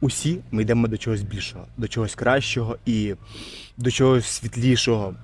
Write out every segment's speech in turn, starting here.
усі ми йдемо до чогось більшого, до чогось кращого і до чогось світлішого,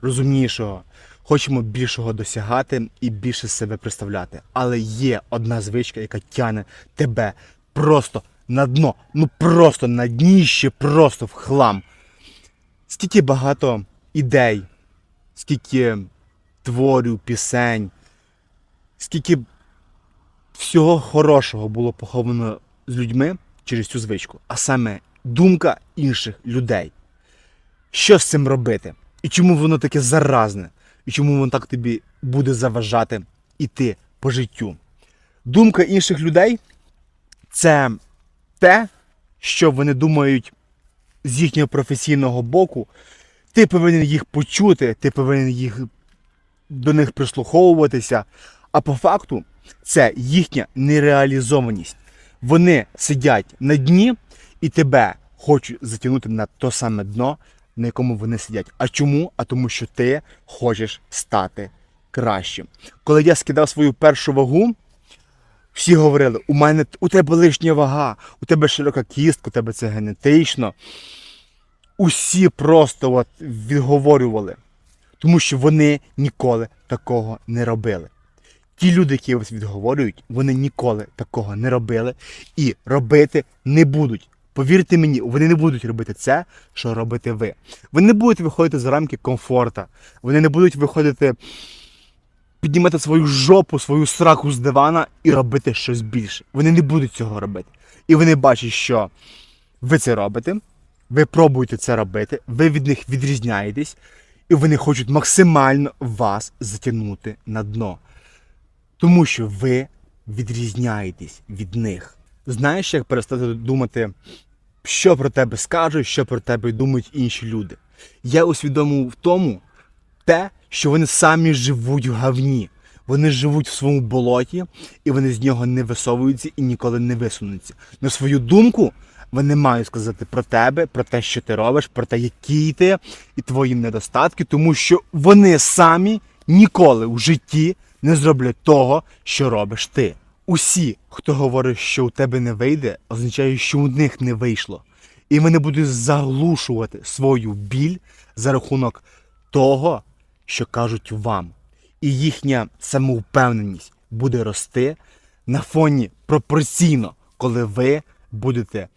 розумнішого. Хочемо більшого досягати і більше себе представляти. Але є одна звичка, яка тягне тебе просто на дно. Ну просто на дніще, просто в хлам. Скільки багато ідей, скільки творів, пісень, скільки всього хорошого було поховано з людьми через цю звичку, а саме думка інших людей. Що з цим робити? І чому воно таке заразне? І чому воно так тобі буде заважати іти по життю? Думка інших людей це те, що вони думають з їхнього професійного боку. Ти повинен їх почути, ти повинен їх до них прислуховуватися. А по факту це їхня нереалізованість. Вони сидять на дні і тебе хочуть затягнути на то саме дно, на якому вони сидять. А чому? А тому, що ти хочеш стати кращим. Коли я скидав свою першу вагу, всі говорили: у мене у тебе лишня вага, у тебе широка кістка, у тебе це генетично. Усі просто от відговорювали, тому що вони ніколи такого не робили. Ті люди, які вас відговорюють, вони ніколи такого не робили і робити не будуть. Повірте мені, вони не будуть робити це, що робите ви. Ви не будете виходити за рамки комфорта. Вони не будуть виходити, піднімати свою жопу, свою сраку з дивана і робити щось більше. Вони не будуть цього робити. І вони бачать, що ви це робите, ви пробуєте це робити, ви від них відрізняєтесь, і вони хочуть максимально вас затягнути на дно. Тому що ви відрізняєтесь від них. Знаєш, як перестати думати, що про тебе скажуть, що про тебе думають інші люди. Я усвідомив в тому те, що вони самі живуть в говні. Вони живуть в своєму болоті, і вони з нього не висовуються і ніколи не висунуться. На свою думку вони мають сказати про тебе, про те, що ти робиш, про те, який ти і твої недостатки, тому що вони самі ніколи в житті не зроблять того, що робиш ти. Усі, хто говорить, що у тебе не вийде, означає, що у них не вийшло. І вони будуть заглушувати свою біль за рахунок того, що кажуть вам. І їхня самовпевненість буде рости на фоні пропорційно, коли ви будете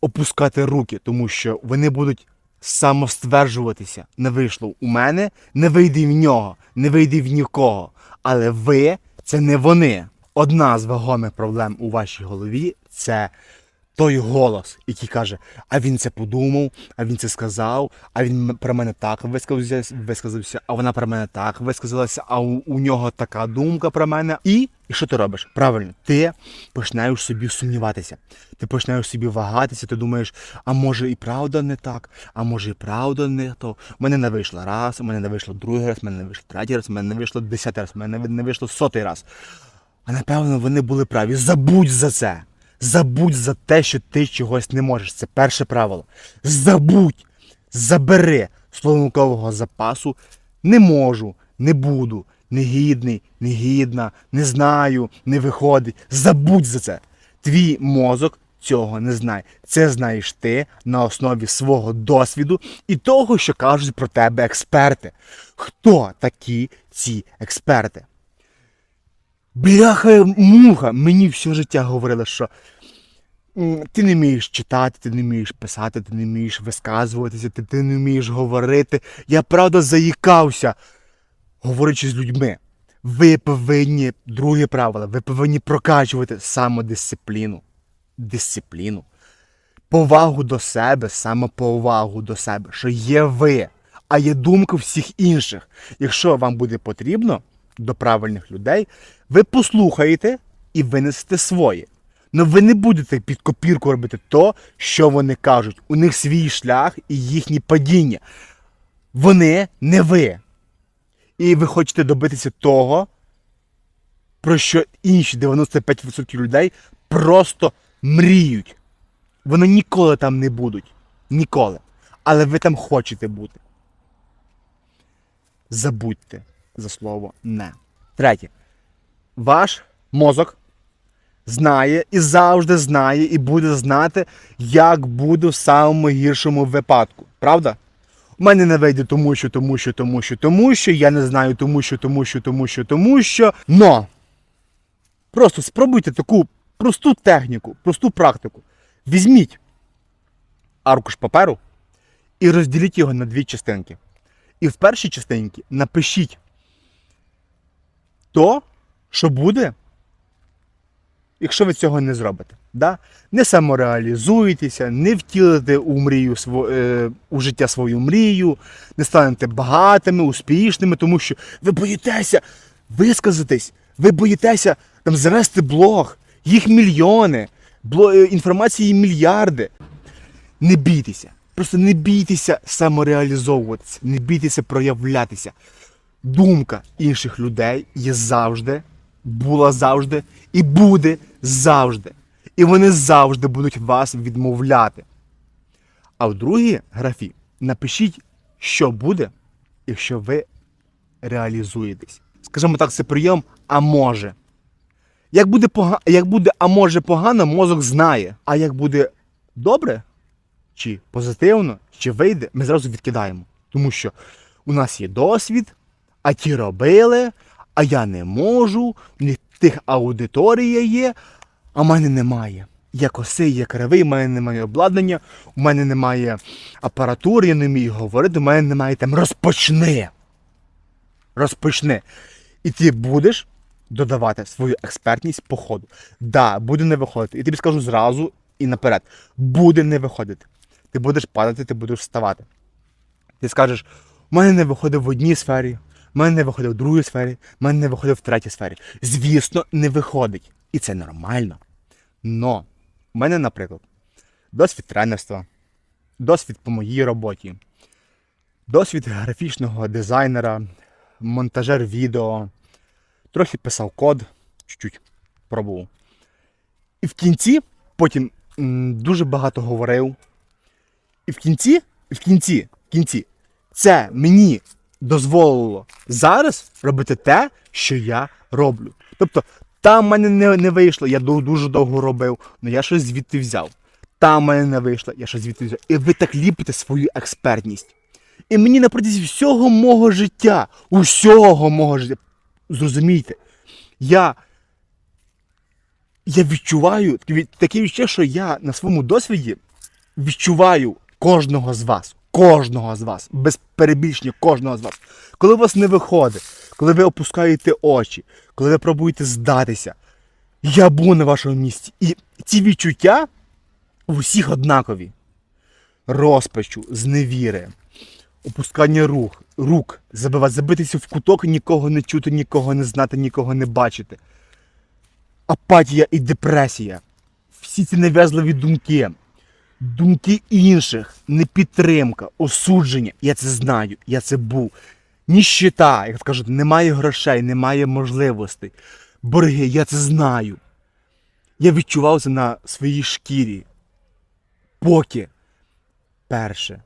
опускати руки, тому що вони будуть самостверджуватися. Не вийшло у мене, не вийде в нього, не вийде в нікого. Але ви це не вони. Одна з вагомих проблем у вашій голові це той голос, який каже: а він це подумав, а він це сказав, а він про мене так висказався, висказався, а вона про мене так висказалася, а у, у нього така думка про мене. І, і що ти робиш? Правильно, ти починаєш собі сумніватися. Ти починаєш собі вагатися, ти думаєш, а може і правда не так, а може і правда не то. У мене не вийшло раз, у мене не вийшло другий раз, у мене не вийшло третій раз, у мене не вийшло десятий раз, у мене не вийшло сотий раз. А напевно вони були праві. Забудь за це. Забудь за те, що ти чогось не можеш. Це перше правило. Забудь, забери словникового запасу. Не можу, не буду, не гідний, не гідна, не знаю, не виходить. Забудь за це. Твій мозок цього не знає. Це знаєш ти на основі свого досвіду і того, що кажуть про тебе експерти. Хто такі ці експерти? Бляха муха, мені все життя говорили, що ти не вмієш читати, ти не вмієш писати, ти не вмієш висказуватися, ти, ти не вмієш говорити. Я правда заїкався, говорячи з людьми. Ви повинні, друге правило, ви повинні прокачувати самодисципліну, дисципліну, повагу до себе, самоповагу до себе, що є ви, а є думка всіх інших. Якщо вам буде потрібно до правильних людей, ви послухаєте і винесете своє. Но ви не будете під копірку робити то, що вони кажуть. У них свій шлях і їхні падіння. Вони не ви. І ви хочете добитися того, про що інші 95% людей просто мріють. Вони ніколи там не будуть. Ніколи. Але ви там хочете бути. Забудьте за слово не. Третє. Ваш мозок знає і завжди знає, і буде знати, як буде в самому гіршому випадку. Правда? У мене не вийде тому, що, тому, що, тому, що, тому, що, я не знаю, тому, що, тому, що, тому, що, тому, що. Но просто спробуйте таку просту техніку, просту практику. Візьміть аркуш паперу і розділіть його на дві частинки. І в першій частинці напишіть то, що буде, якщо ви цього не зробите. Да? Не самореалізуєтеся, не втілите у мрію е, у життя свою мрію, не станете багатими, успішними, тому що ви боїтеся висказатись, ви боїтеся там завести блог, їх мільйони, е, інформації мільярди. Не бійтеся. Просто не бійтеся самореалізовуватися, не бійтеся проявлятися. Думка інших людей є завжди, була завжди і буде завжди. І вони завжди будуть вас відмовляти. А в другій графі напишіть, що буде, якщо ви реалізуєтесь. Скажімо так, це прийом, а може. Як буде, пога... як буде, а може погано, мозок знає. А як буде добре, чи позитивно, чи вийде, ми зразу відкидаємо. Тому що у нас є досвід, а ті робили, а я не можу, в них тих аудиторія є, а в мене немає. Я косий, я кривий, в мене немає обладнання, у мене немає апаратури, я не вмію говорити, у мене немає там. Розпочни. Розпочни. І ти будеш додавати свою експертність по ходу. Да, буде не виходити. І тобі скажу зразу і наперед. Буде не виходити. Ти будеш падати, ти будеш вставати. Ти скажеш, у мене не виходить в одній сфері, у мене не виходить в другій сфері, у мене не виходить в третій сфері. Звісно, не виходить. І це нормально. Но у мене, наприклад, досвід тренерства, досвід по моїй роботі, досвід графічного дизайнера, монтажер відео, трохи писав код, чуть-чуть пробував. І в кінці потім дуже багато говорив. І в кінці, в кінці, в кінці, це мені дозволило зараз робити те, що я роблю. Тобто, там в мене не, не вийшло, я дуже довго робив, але я щось звідти взяв. Там в мене не вийшло, я щось звідти взяв. І ви так ліпите свою експертність. І мені на протязі всього мого життя, усього мого життя, зрозумійте, я, я відчуваю таке від- таке відчуття, що я на своєму досвіді відчуваю кожного з вас. Кожного з вас, без перебільшення кожного з вас. Коли у вас не виходить, коли ви опускаєте очі, коли ви пробуєте здатися, я був на вашому місці. І ці відчуття у всіх однакові. Розпачу, зневіри, опускання рук, рук, забивати, забитися в куток, нікого не чути, нікого не знати, нікого не бачити. Апатія і депресія. Всі ці нав'язливі думки, думки інших, непідтримка, осудження. Я це знаю, я це був. Ніщита, як кажуть, немає грошей, немає можливостей. Борги, я це знаю. Я відчував це на своїй шкірі. Поки перше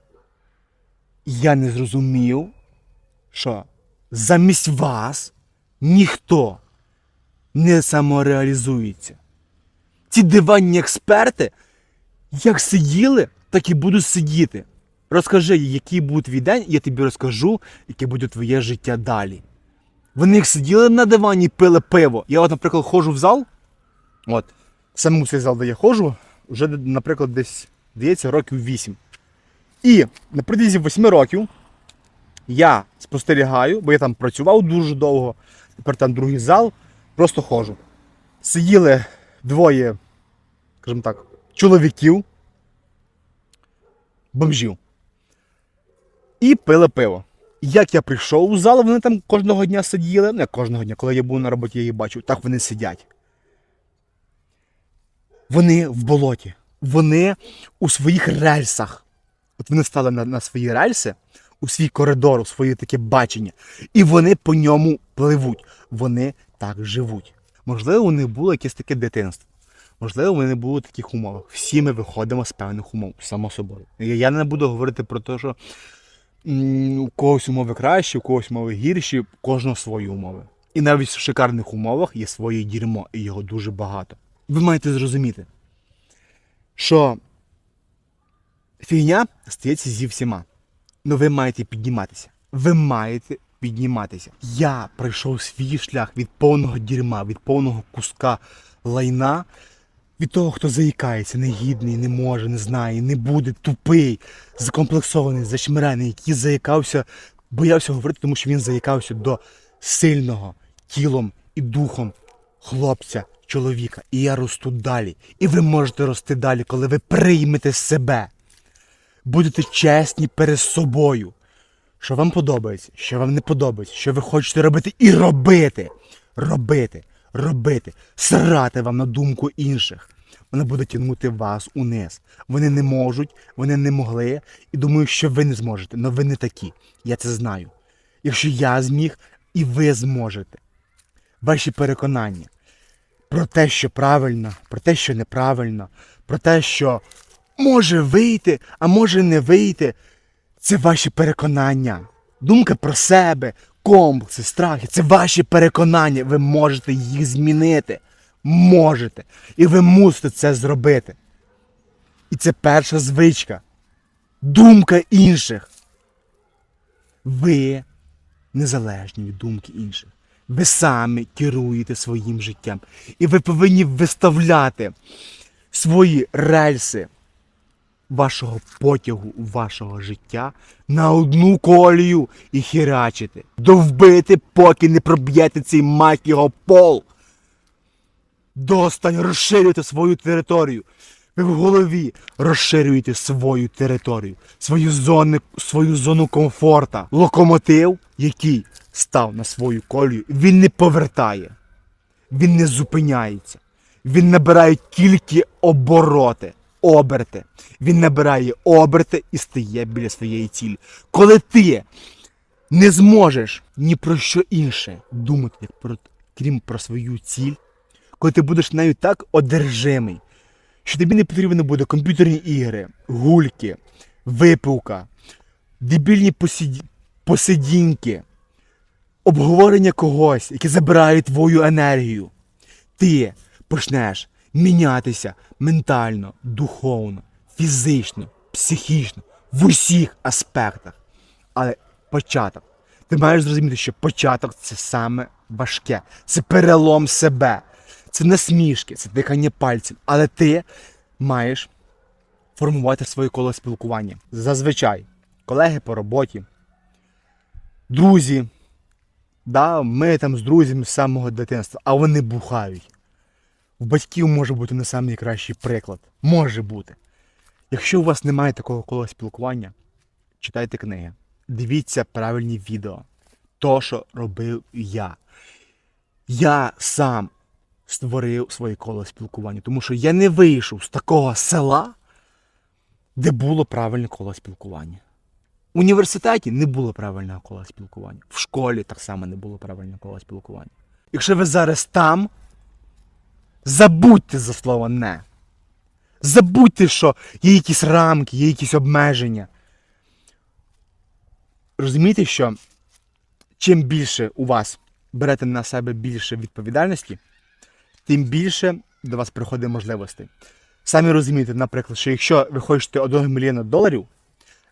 я не зрозумів, що замість вас ніхто не самореалізується. Ці диванні експерти як сиділи, так і будуть сидіти. Розкажи, який буде твій день, я тобі розкажу, яке буде твоє життя далі. Вони як сиділи на дивані, пили пиво. Я, от, наприклад, ходжу в зал. От, саме цей зал, де я ходжу, вже, наприклад, десь, здається, років 8. І на протязі 8 років я спостерігаю, бо я там працював дуже довго, тепер там другий зал, просто ходжу. Сиділи двоє, скажімо так, чоловіків, бомжів. І пили пиво. Як я прийшов у зал, вони там кожного дня сиділи. Не кожного дня, коли я був на роботі, я їх бачив, так вони сидять. Вони в болоті. Вони у своїх рельсах. От вони стали на, на свої рельси, у свій коридор, у своє таке бачення. І вони по ньому пливуть. Вони так живуть. Можливо, у них було якесь таке дитинство. Можливо, вони не були в таких умовах. Всі ми виходимо з певних умов, само собою. Я не буду говорити про те, що у когось умови кращі, у когось умови гірші, у кожного свої умови. І навіть в шикарних умовах є своє дерьмо, і його дуже багато. ви маєте зрозуміти, що фігня стається зі всіма. Ну ви маєте підніматися. Ви маєте підніматися. Я пройшов свій шлях від повного дерьма, від повного куска лайна, від того, хто заїкається, негідний, не може, не знає, не буде, тупий, закомплексований, зашмирений, який заїкався, боявся говорити, тому що він заїкався до сильного тілом і духом хлопця, чоловіка. І я росту далі. І ви можете рости далі, коли ви приймете себе. Будете чесні перед собою. Що вам подобається, що вам не подобається, що ви хочете робити, і робити. Робити, робити, срати вам на думку інших. Вона буде тягнути вас униз. Вони не можуть, вони не могли, і думаю, що ви не зможете. Але ви не такі. Я це знаю. Якщо я зміг, і ви зможете. Ваші переконання про те, що правильно, про те, що неправильно, про те, що може вийти, а може не вийти. Це ваші переконання. Думка про себе, комплекси, страхи це ваші переконання. Ви можете їх змінити. Можете. І ви мусите це зробити. І це перша звичка. Думка інших. Ви незалежні від думки інших. Ви самі керуєте своїм життям. І ви повинні виставляти свої рельси вашого потягу, вашого життя на одну колію і херачити. Довбити, поки не проб'єте цей мать його пол. Достань розширюйте свою територію. Ви в голові розширюєте свою територію, свою зону, свою зону комфорта. Локомотив, який став на свою колію, він не повертає, він не зупиняється. Він набирає тільки обороти, оберти. Він набирає оберти і стає біля своєї цілі. Коли ти не зможеш ні про що інше думати, як про, крім про свою ціль, коли ти будеш нею так одержимий, що тобі не потрібно буде комп'ютерні ігри, гульки, випивка, дебільні посіді... посидінки, обговорення когось, яке забирає твою енергію. Ти почнеш мінятися ментально, духовно, фізично, психічно, в усіх аспектах. Але початок. Ти маєш зрозуміти, що початок це саме важке. Це перелом себе. Це насмішки, це дихання пальцем. Але ти маєш формувати своє коло спілкування. Зазвичай, колеги по роботі, друзі. Да, ми там з друзями з самого дитинства, а вони бухають. В батьків може бути не найкращий приклад. Може бути. Якщо у вас немає такого кола спілкування, читайте книги, дивіться правильні відео. То, що робив я. Я сам створив своє коло спілкування, тому що я не вийшов з такого села, де було правильне коло спілкування. В університеті не було правильного кола спілкування. В школі так само не було правильного кола спілкування. Якщо ви зараз там, забудьте за слово не. Забудьте, що є якісь рамки, є якісь обмеження. Розумієте, що чим більше у вас берете на себе більше відповідальності, тим більше до вас приходить можливостей. Самі розумієте, наприклад, що якщо ви хочете 1 мільйона доларів,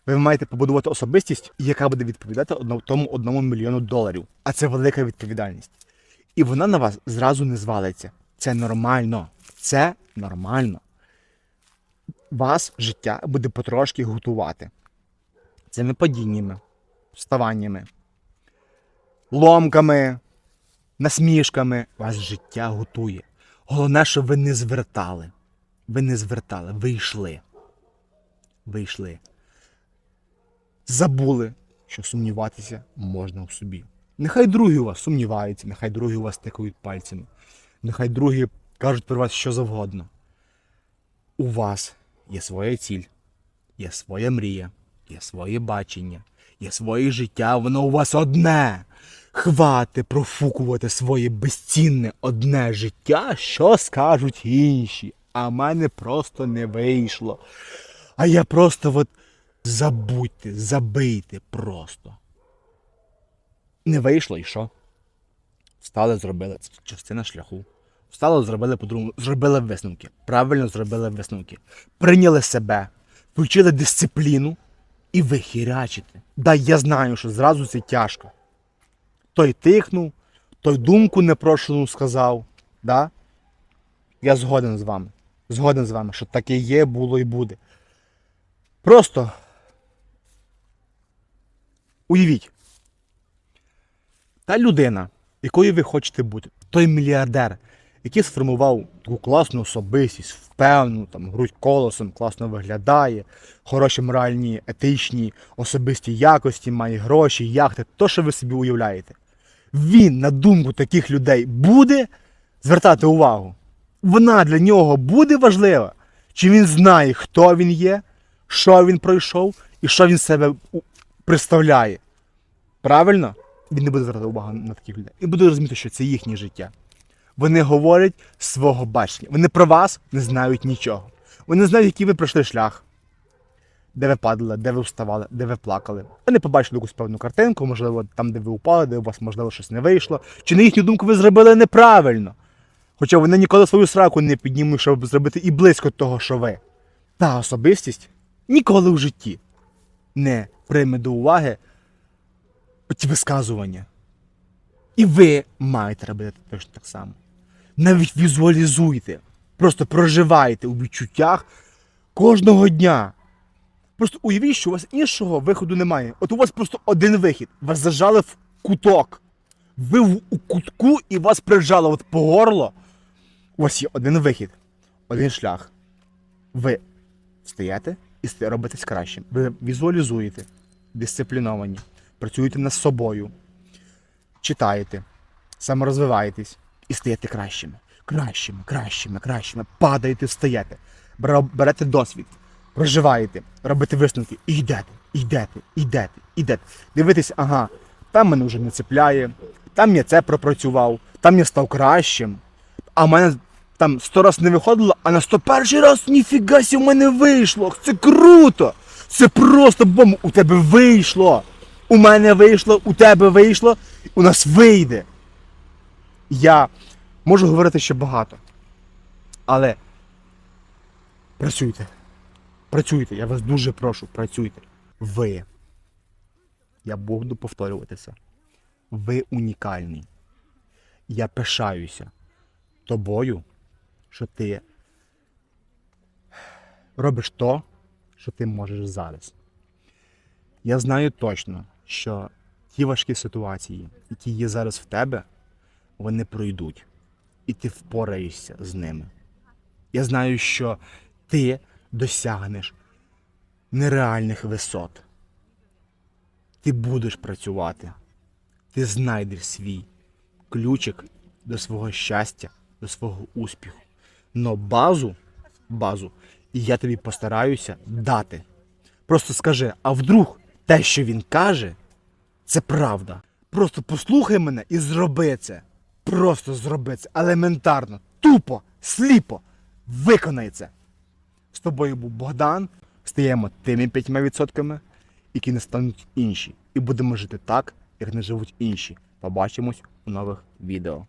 ви маєте побудувати особистість, яка буде відповідати тому одному мільйону доларів. А це велика відповідальність. І вона на вас зразу не звалиться. Це нормально. Це нормально. Вас життя буде потрошки готувати. Цими падіннями, вставаннями, ломками, насмішками вас життя готує. Головне, що ви не звертали. Ви не звертали, ви йшли. Ви йшли. Забули, що сумніватися можна в собі. Нехай другі у вас сумніваються, нехай другі у вас тикають пальцями, нехай другі кажуть про вас що завгодно. У вас є своя ціль, є своя мрія, є своє бачення, є своє життя, воно у вас одне. Хвати профукувати своє безцінне одне життя, що скажуть інші. А в мене просто не вийшло. А я просто от забудьте, забийте просто. Не вийшло і що? Встали, зробили. Це частина шляху. Встали, зробили по-другому, зробили висновки. Правильно зробили висновки. Прийняли себе, включили дисципліну і ви хірячите. Да, я знаю, що зразу це тяжко. Той тихнув, той думку непрошену сказав. Да? Я згоден з вами. Згоден з вами, що таке є, було і буде. Просто уявіть, та людина, якою ви хочете бути, той мільярдер, який сформував таку класну особистість, впевнену, там, грудь колосом, класно виглядає, хороші моральні, етичні, особисті якості, має гроші, яхти, то, що ви собі уявляєте. Він, на думку таких людей, буде звертати увагу. Вона для нього буде важлива. Чи він знає, хто він є, що він пройшов і що він себе представляє. Правильно? Він не буде звертати увагу на таких людей. І буде розуміти, що це їхнє життя. Вони говорять свого бачення. Вони про вас не знають нічого. Вони знають, який ви пройшли шлях, де ви падали, де ви вставали, де ви плакали. Вони побачили якусь певну картинку, можливо, там, де ви упали, де у вас, можливо, щось не вийшло. Чи на їхню думку ви зробили неправильно. Хоча вони ніколи свою сраку не піднімуть, щоб зробити і близько того, що ви. Та особистість ніколи в житті не прийме до уваги ці висказування. І ви маєте робити точно так само. Навіть візуалізуйте, просто проживайте у відчуттях кожного дня. Просто уявіть, що у вас іншого виходу немає. От у вас просто один вихід. Вас зажали в куток. Ви в- кутку і вас прижало от по горло. У вас є один вихід, один шлях. Ви встаєте і робитесь кращим. Ви візуалізуєте, дисципліновані, працюєте над собою, читаєте, саморозвиваєтесь і стаєте кращими. Кращими, кращими, кращими. Падаєте, встаєте. Берете досвід, проживаєте, робите висновки і йдете, йдете, йдете, йдете. Дивитесь, ага, там мене вже не цепляє, там я це пропрацював, там я став кращим. А в мене там сто раз не виходило, а на 101 раз ніфіга сі в мене вийшло. Це круто! Це просто бомба. У тебе вийшло. У мене вийшло, у тебе вийшло, у нас вийде. Я можу говорити ще багато. Але працюйте. Працюйте, я вас дуже прошу, працюйте. Ви. Я буду повторюватися. Ви унікальний. Я пишаюся тобою, що ти робиш то, що ти можеш зараз. Я знаю точно, що ті важкі ситуації, які є зараз в тебе, вони пройдуть. І ти впораєшся з ними. Я знаю, що ти досягнеш нереальних висот. Ти будеш працювати. Ти знайдеш свій ключик до свого щастя, до свого успіху. Но базу, базу, я тобі постараюся дати. Просто скажи, а вдруг те, що він каже, це правда. Просто послухай мене і зроби це. Просто зроби це. Елементарно, тупо, сліпо. Виконай це. З тобою був Богдан. Стаємо тими 5%, які не стануть інші. І будемо жити так, як не живуть інші. Побачимось у нових відео.